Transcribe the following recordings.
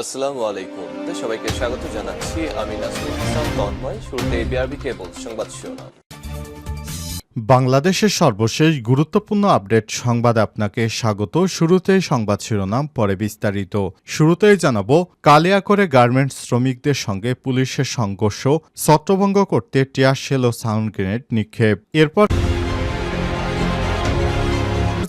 আসসালামু আলাইকুম। সবাইকে স্বাগত জানাচ্ছি। আমি হাসান তন্ময়। শুরুতে বিআরবি কেবল সংবাদ শিরোনাম। বাংলাদেশের সর্বশেষ গুরুত্বপূর্ণ আপডেট সংবাদ আপনাকে স্বাগত। শুরুতেই সংবাদ শিরোনাম, পরে বিস্তারিত। শুরুতেই জানাব, কালিয়াকরে গার্মেন্টস শ্রমিকদের সঙ্গে পুলিশের সংঘর্ষ, ছত্রভঙ্গ করতে টিয়ার শেল ও সাউন্ড গ্রেনেড নিক্ষেপ। এরপর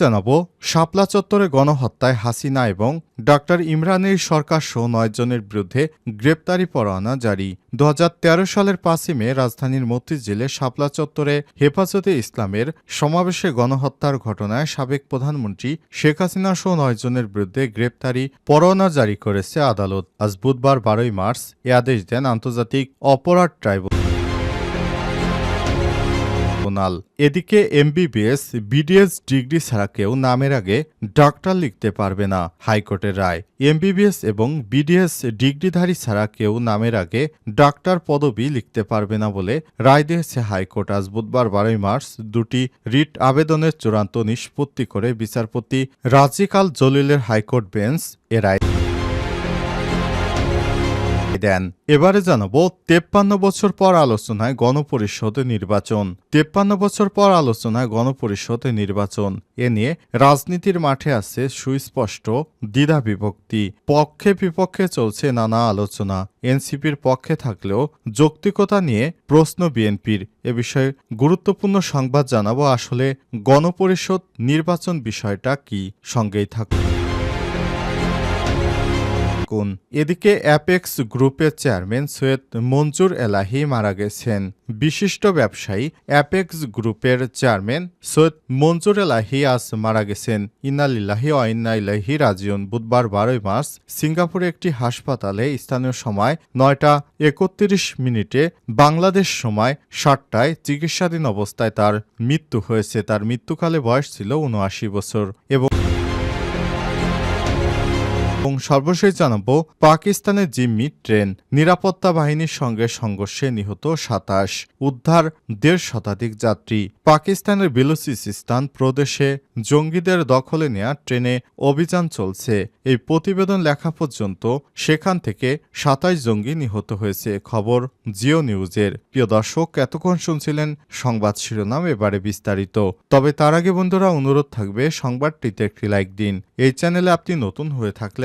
জানাব, শাপলা চত্বরে গণহত্যায় হাসিনা এবং ডক্টর ইমরানের সরকার সহ নয় জনের বিরুদ্ধে গ্রেপ্তারি পরোয়ানা জারি। দু হাজার তেরো সালের পাঁচই মে রাজধানীর মতিঝিলে শাপলা চত্বরে হেফাজতে ইসলামের সমাবেশে গণহত্যার ঘটনায় সাবেক প্রধানমন্ত্রী শেখ হাসিনা সহ নয় জনের বিরুদ্ধে গ্রেপ্তারি পরোয়ানা জারি করেছে আদালত। আজ বুধবার বারোই মার্চ এ আদেশ দেন আন্তর্জাতিক অপরাধ ট্রাইব্যুনাল। ট্রাইব্যুনাল। এদিকে এমবিবিএস, বিডিএস ডিগ্রি ছাড়া কেউ নামের আগে ডাক্তার লিখতে পারবে না হাইকোর্টের রায়। এমবিবিএস এবং বিডিএস ডিগ্রিধারী ছাড়া কেউ নামের আগে ডাক্তার পদবি লিখতে পারবে না বলে রায় দিয়েছে হাইকোর্ট। আজ বুধবার বারোই মার্চ দুটি রিট আবেদনের চূড়ান্ত নিষ্পত্তি করে বিচারপতি রাজিকাল জলিলের হাইকোর্ট বেঞ্চ এ রায় দেন। এবারে জানাব, তেপ্পান্ন বছর পর আলোচনায় গণপরিষদ নির্বাচন। তেপ্পান্ন বছর পর আলোচনায় গণপরিষদ নির্বাচন। এ নিয়ে রাজনীতির মাঠে আছে সুস্পষ্ট দ্বিধা বিভক্তি। পক্ষে বিপক্ষে চলছে নানা আলোচনা। এনসিপির পক্ষে থাকলেও যৌক্তিকতা নিয়ে প্রশ্ন বিএনপির। এ বিষয়ে গুরুত্বপূর্ণ সংবাদ জানাব। আসলে গণপরিষদ নির্বাচন বিষয়টা কি? সঙ্গেই থাকুন। থাকুন। এদিকে অ্যাপেক্স গ্রুপের চেয়ারম্যান সৈয়দ মঞ্জুর এলাহি মারা গেছেন। বিশিষ্ট ব্যবসায়ী অ্যাপেক্স গ্রুপের চেয়ারম্যান সৈয়দ মঞ্জুর এলাহি আজ মারা গেছেন। ইনালিল্লাহি ইলাহি রাজিউন। বুধবার বারোই মার্চ সিঙ্গাপুরে একটি হাসপাতালে স্থানীয় সময় নয়টা একত্রিশ মিনিটে বাংলাদেশ সময় সাতটায় চিকিৎসাধীন অবস্থায় তার মৃত্যু হয়েছে। তার মৃত্যুকালে বয়স ছিল উনআশি বছর এবং এবং সর্বশেষ জানাব পাকিস্তানের জিম্মি ট্রেন নিরাপত্তা বাহিনীর সঙ্গে সংঘর্ষে নিহত সাতাশ উদ্ধার দেড় শতাধিক যাত্রী। পাকিস্তানের বেলুচিস্তান প্রদেশে জঙ্গিদের দখলে নেয়া ট্রেনে অভিযান চলছে। এই প্রতিবেদন লেখা পর্যন্ত সেখান থেকে সাতাশ জঙ্গি নিহত হয়েছে। খবর জিও নিউজের। প্রিয় দর্শক, এতক্ষণ শুনছিলেন সংবাদ শিরোনাম, এবারে বিস্তারিত। তবে তার আগে বন্ধুরা, অনুরোধ থাকবে, সংবাদটিতে একটি লাইক দিন। এই চ্যানেলে আপনি নতুন হয়ে থাকলে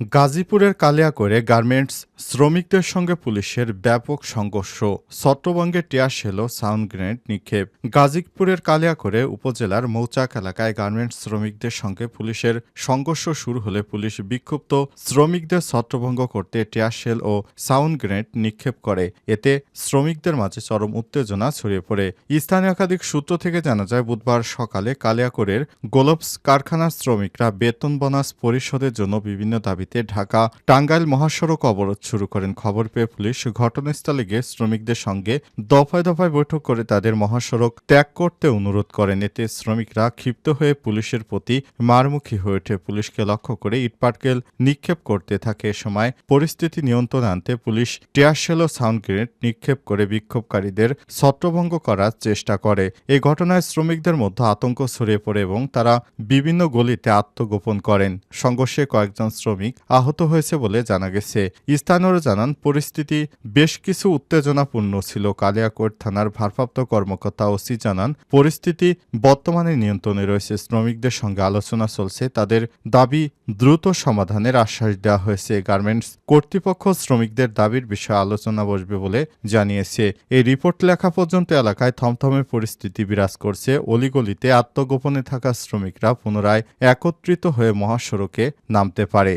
গাজীপুরের কালিয়াকৈরে গার্মেন্টস শ্রমিকদের সঙ্গে পুলিশের ব্যাপক সংঘর্ষ। চট্টবঙ্গে টিয়ার শেল ও সাউন্ড গ্রেনেড নিক্ষেপ। গাজীপুরের কালিয়াকৈরে উপজেলার মৌচাক এলাকায় গার্মেন্টস শ্রমিকদের সঙ্গে পুলিশের সংঘর্ষ শুরু হলে পুলিশ বিক্ষুব্ধ শ্রমিকদের ছত্রভঙ্গ করতে টিয়ার শেল ও সাউন্ড গ্রেনেড নিক্ষেপ করে। এতে শ্রমিকদের মাঝে চরম উত্তেজনা ছড়িয়ে পড়ে। স্থানীয় একাধিক সূত্র থেকে জানা যায়, বুধবার সকালে কালিয়াকৈরের গোলপস কারখানার শ্রমিকরা বেতন বোনাস পরিশোধের জন্য বিভিন্ন দাবিতে ঢাকা টাঙ্গাইল মহাসড়ক অবরোধ শুরু করেন। খবর পেয়ে পুলিশ ঘটনাস্থলে গিয়ে শ্রমিকদের সঙ্গে দফায় দফায় বৈঠক করে তাদের মহাসড়ক ত্যাগ করতে অনুরোধ করেন। এতে শ্রমিকরা ক্ষিপ্ত হয়ে পুলিশের প্রতি মারমুখী হয়ে ওঠে। পুলিশকে লক্ষ্য করে ইটপাটকেল নিক্ষেপ করতে থাকে। এ সময় পরিস্থিতি নিয়ন্ত্রণ আনতে পুলিশ টিয়ারশেল ও সাউন্ড গ্রেনেড নিক্ষেপ করে বিক্ষোভকারীদের ছত্রভঙ্গ করার চেষ্টা করে। এই ঘটনায় শ্রমিকদের মধ্যে আতঙ্ক ছড়িয়ে পড়ে এবং তারা বিভিন্ন গলিতে আত্মগোপন করেন। সংঘর্ষে কয়েকজন শ্রমিক আহত হয়েছে বলে জানা গেছে। স্থানীয়রা জানান, পরিস্থিতি বেশ কিছু উত্তেজনাপূর্ণ ছিল। কালিয়াকোট থানার ভারপ্রাপ্ত কর্মকর্তা ওসি জানান, পরিস্থিতি বর্তমানে নিয়ন্ত্রণে রয়েছে। শ্রমিকদের সঙ্গে আলোচনা চলছে। তাদের দাবি দ্রুত সমাধানের আশ্বাস দেওয়া হয়েছে। গার্মেন্টস কর্তৃপক্ষ শ্রমিকদের দাবির বিষয়ে আলোচনা বসবে বলে জানিয়েছে। এই রিপোর্ট লেখা পর্যন্ত এলাকায় থমথমে পরিস্থিতি বিরাজ করছে। অলিগলিতে আত্মগোপনে থাকা শ্রমিকরা পুনরায় একত্রিত হয়ে মহাসড়কে নামতে পারে।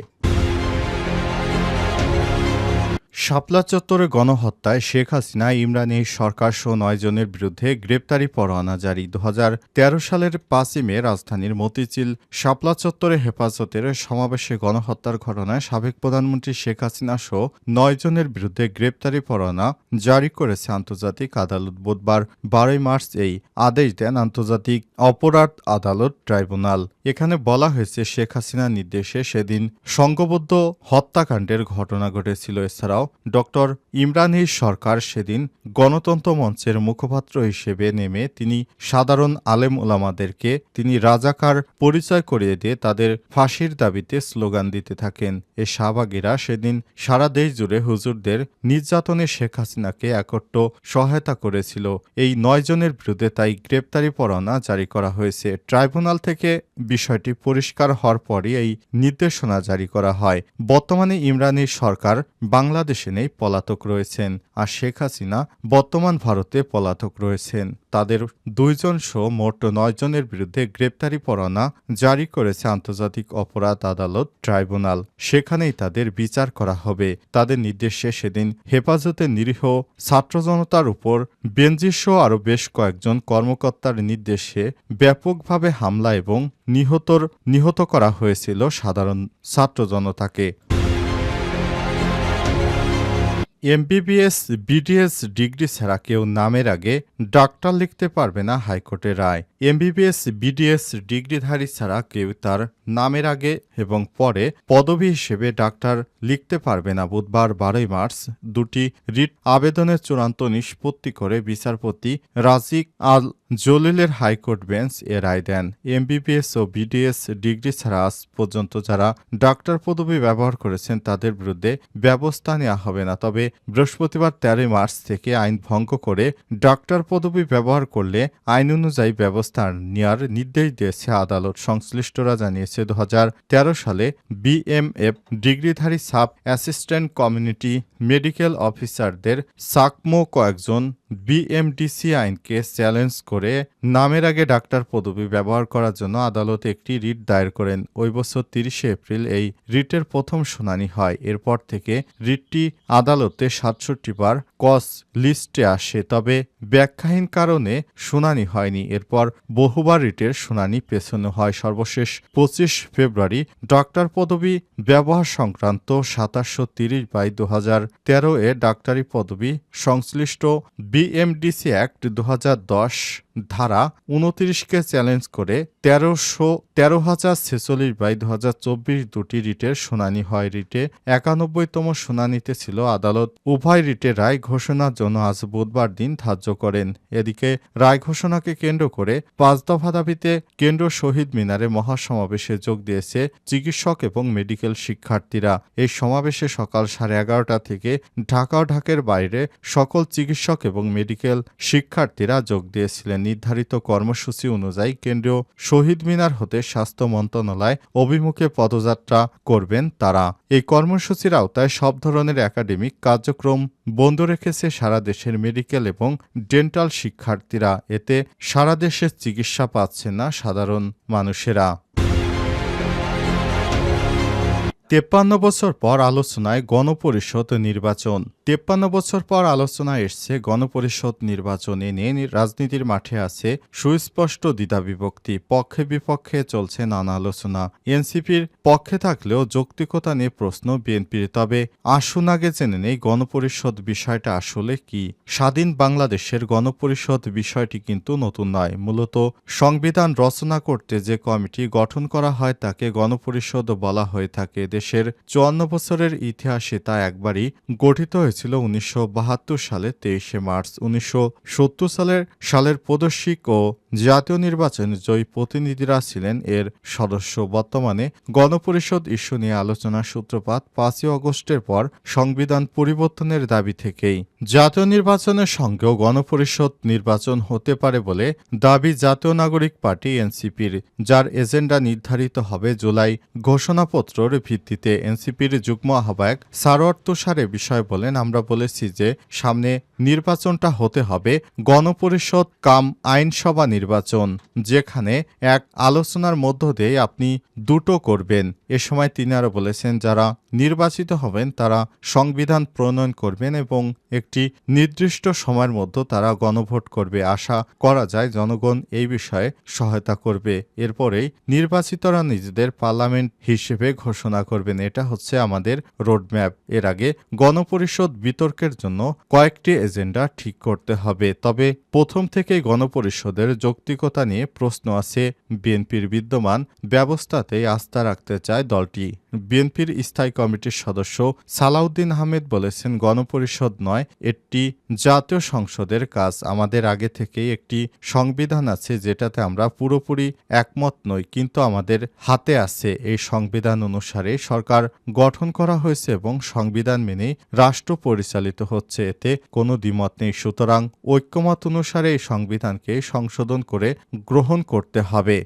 শাপলা চত্বরে গণহত্যায় শেখ হাসিনা, ইমরান এই সরকার সহ নয় জনের বিরুদ্ধে গ্রেপ্তারি পরোয়ানা জারি। দু হাজার তেরো সালের পাঁচই মে রাজধানীর মতিঝিল শাপলা চত্বরে হেফাজতের সমাবেশে গণহত্যার ঘটনায় সাবেক প্রধানমন্ত্রী শেখ হাসিনা সহ নয় জনের বিরুদ্ধে গ্রেপ্তারি পরোয়ানা জারি করেছে আন্তর্জাতিক আদালত। বুধবার বারোই মার্চ এই আদেশ দেন আন্তর্জাতিক অপরাধ আদালত ট্রাইব্যুনাল। এখানে বলা হয়েছে, শেখ হাসিনার নির্দেশে সেদিন সংঘবদ্ধ হত্যাকাণ্ডের ঘটনা ঘটেছিল। এছাড়াও ডক্টর ইমরানের সরকার সেদিন গণতন্ত্র মঞ্চের মুখপাত্র হিসেবে নেমে তিনি সাধারণ আলেম ওলামাদেরকে তিনি রাজাকার পরিচয় করিয়ে দিয়ে তাদের ফাঁসির দাবিতে স্লোগান দিতে থাকেন। এ শাহবাগীরা সেদিন সারা দেশ জুড়ে হুজুরদের নির্যাতনে শেখ হাসিনাকে একট্ট সহায়তা করেছিল। এই নয় জনের বিরুদ্ধে তাই গ্রেপ্তারি পরোয়ানা জারি করা হয়েছে। ট্রাইব্যুনাল থেকে বিষয়টি পরিষ্কার হওয়ার পরই এই নির্দেশনা জারি করা হয়। বর্তমানে ইমরানের সরকার বাংলাদেশে নেই পলাতক রয়েছেন আর শেখ হাসিনা বর্তমান ভারতে পলাতক রয়েছেন। তাদের দুইজন সহ মোট নয় জনের বিরুদ্ধে গ্রেপ্তারি পরোয়ানা জারি করেছে আন্তর্জাতিক অপরাধ আদালত ট্রাইব্যুনাল। সেখানেই তাদের বিচার করা হবে। তাদের নির্দেশে সেদিন হেফাজতে নিরীহ ছাত্র জনতার উপর বেঞ্জিসহ আরও বেশ কয়েকজন কর্মকর্তার নির্দেশে ব্যাপকভাবে হামলা এবং নিহতর, নিহত করা হয়েছিল সাধারণ ছাত্র জনতাকে। এমবিবিএস বিডিএস ডিগ্রি ছাড়া কেউ নামের আগে ডাক্তার লিখতে পারবে না হাইকোর্টের রায়। এমবিবিএস বিডিএস ডিগ্রিধারী ছাড়া কেউ তার নামের আগে এবং পরে পদবি হিসেবে ডাক্তার লিখতে পারবে না। বুধবার বারোই মার্চ দুটি রিট আবেদনের চূড়ান্ত নিষ্পত্তি করে বিচারপতি রাজিক আল জলিলের হাইকোর্ট বেঞ্চ এ রায় দেন। এমবিবিএস ও বিডিএস ডিগ্রি ছাড়া আজ পর্যন্ত যারা ডাক্তার পদবি ব্যবহার করেছেন, তাদের বিরুদ্ধে ব্যবস্থা নেওয়া হবে না। তবে বৃহস্পতিবার তেরোই মার্চ থেকে আইন ভঙ্গ করে ডাক্তার পদবি ব্যবহার করলে আইন অনুযায়ী ব্যবস্থা নেওয়ার নির্দেশ দিয়েছে আদালত। সংশ্লিষ্টরা জানিয়েছে দু তেরো সালে বিএমএফ ডিগ্রিধারী সাব অ্যাসিস্ট্যান্ট কমিউনিটি মেডিকেল অফিসারদের সাকমো কয়েকজন বিএমডিসি আইনকে চ্যালেঞ্জ করে নামের আগে ডাক্তার পদবি ব্যবহার করার জন্য আদালতে একটি রিট দায়ের করেন। ওই বছর তিরিশে এপ্রিল এই রিটের প্রথম শুনানি হয়। এরপর থেকে রিটটি আদালতে সাতষট্টি বার কস লিস্টে আসে, তবে ব্যাখ্যাহীন কারণে শুনানি হয়নি। এরপর বহুবার রিটের শুনানি পেছানো হয়। সর্বশেষ পঁচিশ ফেব্রুয়ারি ডক্টর পদবি ব্যবহার সংক্রান্ত সাতাশশো তিরিশ বাই দু হাজার তেরো এ ডাক্তারি পদবি সংশ্লিষ্ট বিএমডিসি অ্যাক্ট দু হাজার দশ ধারা উনত্রিশকে চ্যালেঞ্জ করে তেরোশো তেরো হাজার ছেচল্লিশ বাই দু হাজার চব্বিশ দুটি রিটের শুনানি হয়। রিটে একানব্বইতম শুনানিতে ছিল আদালত উভয় রিটে রায় ঘোষণার জন্য আজ বুধবার দিন ধার্য করেন। এদিকে রায় ঘোষণাকে কেন্দ্র করে পাঁচ দফা দাবিতে কেন্দ্র শহীদ মিনারে মহাসমাবেশে যোগ দিয়েছে চিকিৎসক এবং মেডিকেল শিক্ষার্থীরা। এই সমাবেশে সকাল সাড়ে এগারোটা থেকে ঢাকা ঢাকের বাইরে সকল চিকিৎসক এবং মেডিকেল শিক্ষার্থীরা যোগ দিয়েছিলেন। নির্ধারিত কর্মসূচি অনুযায়ী কেন্দ্রীয় শহীদ মিনার হতে স্বাস্থ্য মন্ত্রণালয় অভিমুখে পদযাত্রা করবেন তারা। এই কর্মসূচির আওতায় সব ধরনের একাডেমিক কার্যক্রম বন্ধ রেখেছে সারা দেশের মেডিকেল এবং ডেন্টাল শিক্ষার্থীরা। এতে সারা দেশের চিকিৎসা পাচ্ছে না সাধারণ মানুষেরা। তেপ্পান্ন বছর পর আলোচনায় গণপরিষদ নির্বাচন। তেপ্পান্ন বছর পর আলোচনায় এসছে গণপরিষদ নির্বাচন এ নিয়ে রাজনীতির মাঠে আছে সুস্পষ্ট দ্বিধাবিভক্তি। পক্ষে বিপক্ষে চলছে নানা আলোচনা। এনসিপির পক্ষে থাকলেও যৌক্তিকতা নিয়ে প্রশ্ন বিএনপির। তবে আসুন আগে জেনে নেই গণপরিষদ বিষয়টা আসলে কি? স্বাধীন বাংলাদেশের গণপরিষদ বিষয়টি কিন্তু নতুন নয়। মূলত সংবিধান রচনা করতে যে কমিটি গঠন করা হয় তাকে গণপরিষদ বলা হয়ে থাকে। দেশের চুয়ান্ন বছরের ইতিহাসে তা একবারই গঠিত হয়েছিল উনিশশো বাহাত্তর সালে তেইশে মার্চ। উনিশশো সত্তর সালের সালের প্রদর্শিক ও জাতীয় নির্বাচনে জয়ী প্রতিনিধিরা ছিলেন এর সদস্য। বর্তমানে গণপরিষদ ইস্যু নিয়ে আলোচনার সূত্রপাত পাঁচই অগস্টের পর সংবিধান পরিবর্তনের দাবি থেকেই। জাতীয় নির্বাচনের সঙ্গেও গণপরিষদ নির্বাচন হতে পারে বলে দাবি জাতীয় নাগরিক পার্টি এনসিপির, যার এজেন্ডা নির্ধারিত হবে জুলাই ঘোষণাপত্রর ভিত্তি ভিত্তিতে এনসিপির যুগ্ম আহ্বায়ক সারোয়ার তুষার বিষয়ে বলেন, আমরা বলেছি যে সামনে নির্বাচনটা হতে হবে গণপরিষদ কাম আইনসভা নির্বাচন, যেখানে এক আলোচনার মধ্য দিয়ে আপনি দুটো করবেন। এ সময় তিনি আরও বলেছেন, যারা নির্বাচিত হবেন তারা সংবিধান প্রণয়ন করবেন এবং একটি নির্দিষ্ট সময়ের মধ্যে তারা গণভোট করবে। আশা করা যায় জনগণ এই বিষয়ে সহায়তা করবে। এরপরেই নির্বাচিতরা নিজেদের পার্লামেন্ট হিসেবে ঘোষণা করবেন, এটা হচ্ছে আমাদের রোডম্যাপ এর আগে গণপরিষদ বিতর্কের জন্য কয়েকটি এজেন্ডা ঠিক করতে হবে। তবে প্রথম থেকেই গণপরিষদের যৌক্তিকতা নিয়ে প্রশ্ন আছে। বিএনপির বিদ্যমান ব্যবস্থাতে আস্থা রাখতে চায় দলটি। বিএনপির স্থায়ী কমিটির সদস্য সালাউদ্দিন আহমেদ বলেছেন, গণপরিষদ নয়, একটি জাতীয় সংসদের কাজ। আমাদের আগে থেকেই একটি সংবিধান আছে যেটাতে আমরা পুরোপুরি একমত নই, কিন্তু আমাদের হাতে আছে। এই সংবিধান অনুসারে সরকার গঠন করা হয়েছে এবং সংবিধান মেনে রাষ্ট্র পরিচালিত হচ্ছে। এতে কোনো দ্বিমত নেই। সুতরাং ঐক্যমত অনুসারে এই সংবিধানকে সংশোধন করে গ্রহণ করতে হবে।